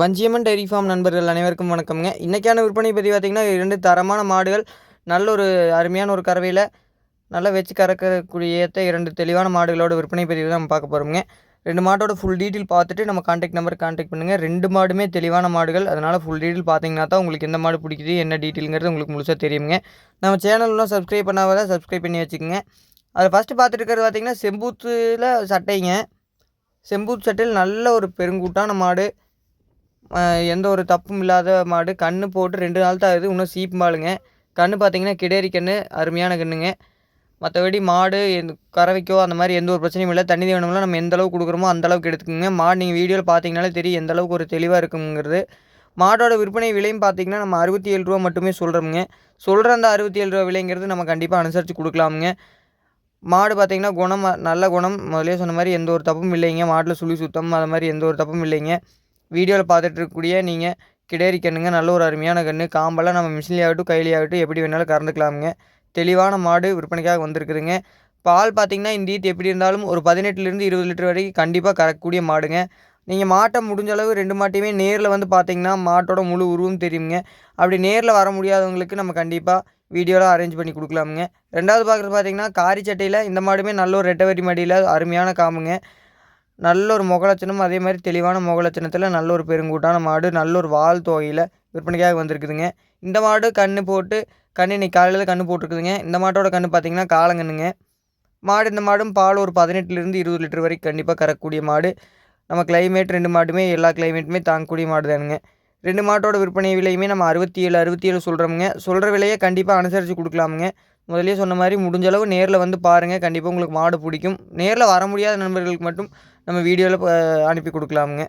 Vanjiamman dairy farm நண்பர்கள் அனைவருக்கும் வணக்கம்ங்க. இன்றைக்கான விற்பனை பற்றி பார்த்திங்கன்னா இரண்டு தரமான மாடுகள் நல்ல ஒரு அருமையான ஒரு கறவையில் நல்லா வச்சு கறக்கக்கூடிய ஏற்ற இரண்டு தெளிவான மாடுகளோட விற்பனை பதிவு தான் நம்ம பார்க்க போகிறோம்ங்க ரெண்டு மாட்டோட ஃபுல் டீட்டெயில் பார்த்துட்டு நம்ம காண்டாக்ட் நம்பர் காண்டாக்ட் பண்ணுங்கள் ரெண்டு மாடுமே தெளிவான மாடுகள். அதனால் ஃபுல் டீட்டெயில் பார்த்தீங்கன்னா தான் உங்களுக்கு எந்த மாடு பிடிக்குது என்ன டீட்டெயிலுங்கிறது உங்களுக்கு முழுசாக தெரியுங்க நம்ம சேனல்லாம் சப்ஸ்கிரைப் பண்ணாத சப்ஸ்கிரைப் பண்ணி வச்சுக்கோங்க. அதை ஃபஸ்ட்டு பார்த்துட்டு இருக்கிறது பார்த்திங்கன்னா செம்பூத்தில் சட்டைங்க. செம்பூத் சட்டையில் நல்ல ஒரு பெருங்கூட்டான மாடு. எந்த ஒரு தப்பும் இல்லாத மாடு. கன்று போட்டு ரெண்டு நாள் தான் ஆகுது. இன்னும் சீப் மாடுங்க. கன்று பார்த்தீங்கன்னா கிடேரி கன்று அருமையான கன்றுங்க மற்றபடி மாடு எந்த கறவைக்கோ அந்த மாதிரி எந்த ஒரு பிரச்சனையும் இல்லை. தண்ணி வேணும்னா நம்ம எந்த அளவுக்கு கொடுக்குறோமோ அந்த அளவுக்கு எடுத்துக்கோங்க. மாடு நீங்கள் வீடியோவில் பார்த்தீங்கனாலே தெரியும் எந்த அளவுக்கு ஒரு தெளிவாக இருக்குங்கிறது. மாடோட விற்பனை விலையும் பார்த்தீங்கன்னா நம்ம அறுபத்தி ஏழு ரூபா மட்டுமே சொல்கிறோமுங்க சொல்கிற அந்த அறுபத்தி ஏழு ரூபா விலைங்கிறது நம்ம கண்டிப்பாக அனுசரித்து கொடுக்கலாமுங்க. மாடு பார்த்திங்கன்னா குணம் நல்ல குணம். முதலே சொன்ன மாதிரி எந்த ஒரு தப்பும் இல்லைங்க. மாட்டில் சுழி சுத்தம் அது மாதிரி எந்த ஒரு தப்பும் இல்லைங்க. வீடியோவில் பார்த்துட்டு இருக்கக்கூடிய நீங்கள் கிடேரி கண்ணுங்க நல்ல ஒரு அருமையான கன்று காம்பெல்லாம் நம்ம மிஷின்லேயாகட்டும் கையிலேயாகட்டும் எப்படி வேணாலும் கறந்துக்கலாமுங்க. தெளிவான மாடு விற்பனைக்காக வந்திருக்குதுங்க. பால் பார்த்திங்கன்னா இந்த ஈத்து எப்படி இருந்தாலும் ஒரு பதினெட்டுலேருந்து இருபது லிட்டர் வரைக்கும் கண்டிப்பாக கறக்கக்கூடிய மாடுங்க. நீங்கள் மாட்டை முடிஞ்ச அளவு ரெண்டு மாட்டையுமே நேரில் வந்து பார்த்தீங்கன்னா மாட்டோட முழு உருவம் தெரியுங்க அப்படி நேரில் வர முடியாதவங்களுக்கு நம்ம கண்டிப்பாக வீடியோலாம் அரேஞ்ச் பண்ணி கொடுக்கலாமுங்க. ரெண்டாவது பார்க்குறது பார்த்தீங்கன்னா காரி சட்டையில் இந்த மாடுமே நல்ல ஒரு ரெட்டவரி மடியில் அருமையான காமுங்க நல்ல ஒரு முகலட்சணம் அதே மாதிரி தெளிவான முகலட்சணத்தில் நல்ல ஒரு பெருங்கூட்டான மாடு நல்ல ஒரு வால் தொகையில் விற்பனைக்காக வந்திருக்குதுங்க. இந்த மாடு கன்று போட்டு கன்று இன்னைக்கு காலையில் கன்று போட்டிருக்குதுங்க. இந்த மாட்டோட கன்று பார்த்திங்கன்னா காலங்கன்னுங்க மாடு இந்த மாடும் பால் ஒரு பதினெட்டுலேருந்து இருபது லிட்டர் வரைக்கும் கண்டிப்பாக கறக்கூடிய மாடு. நம்ம கிளைமேட் ரெண்டு மாட்டுமே எல்லா கிளைமேட்டுமே தாங்கக்கூடிய மாடு தானுங்க ரெண்டு மாட்டோட விற்பனை விலையுமே நம்ம அறுபத்தி ஏழு அறுபத்தி ஏழு சொல்கிறோமுங்க சொல்கிற விலையை கண்டிப்பாக அனுசரித்து கொடுக்கலாமுங்க. முதலே சொன்ன மாதிரி முடிஞ்சளவு நேரில் வந்து பாருங்கள் கண்டிப்பாக உங்களுக்கு மாடு பிடிக்கும். நேரில் வர முடியாத நண்பர்களுக்கு மட்டும் நம்ம வீடியோவில் அனுப்பி கொடுக்கலாமுங்க.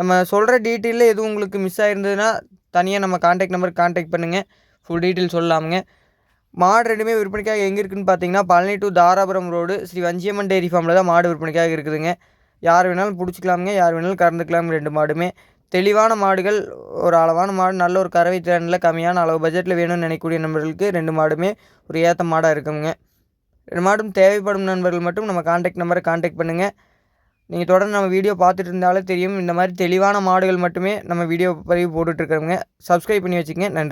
நம்ம சொல்கிற டீட்டெயிலில் எதுவும் உங்களுக்கு மிஸ் ஆகிருந்ததுன்னா தனியாக நம்ம காண்டாக்ட் நம்பர் காண்டாக்ட் பண்ணுங்கள் ஃபுல் டீட்டெயில் சொல்லலாமுங்க. மாடு ரெண்டுமே விற்பனைக்காக எங்கே இருக்குதுன்னு பார்த்தீங்கன்னா Palani to Dharapuram road Sri Vanchiamman dairy ஃபார்மில் தான் மாடு விற்பனைக்காக இருக்குதுங்க. யார் வேணாலும் பிடிச்சிக்கலாமுங்க. யார் வேணாலும் கறந்துக்கலாம் ரெண்டு மாடுமே. தெளிவான மாடுகள் ஒரு அளவான மாடு நல்ல ஒரு கறவை திறனில் கம்மியான அளவு பட்ஜெட்டில் வேணும்னு நினைக்கக்கூடிய நண்பர்களுக்கு ரெண்டு மாடுமே ஒரு ஏற்ற மாடாக இருக்குங்க. ரெண்டு மாடும் தேவைப்படும் நண்பர்கள் மட்டும் நம்ம காண்டாக்ட் நம்பரை காண்டாக்ட் பண்ணுங்கள் நீங்கள் தொடர்ந்து நம்ம வீடியோ பார்த்துட்டு இருந்தாலே தெரியும். இந்த மாதிரி தெளிவான மாடுகள் மட்டுமே நம்ம வீடியோ பதிவு போட்டுட்ருக்கிறோங்க சப்ஸ்கிரைப் பண்ணி வச்சுக்கங்க. நன்றி.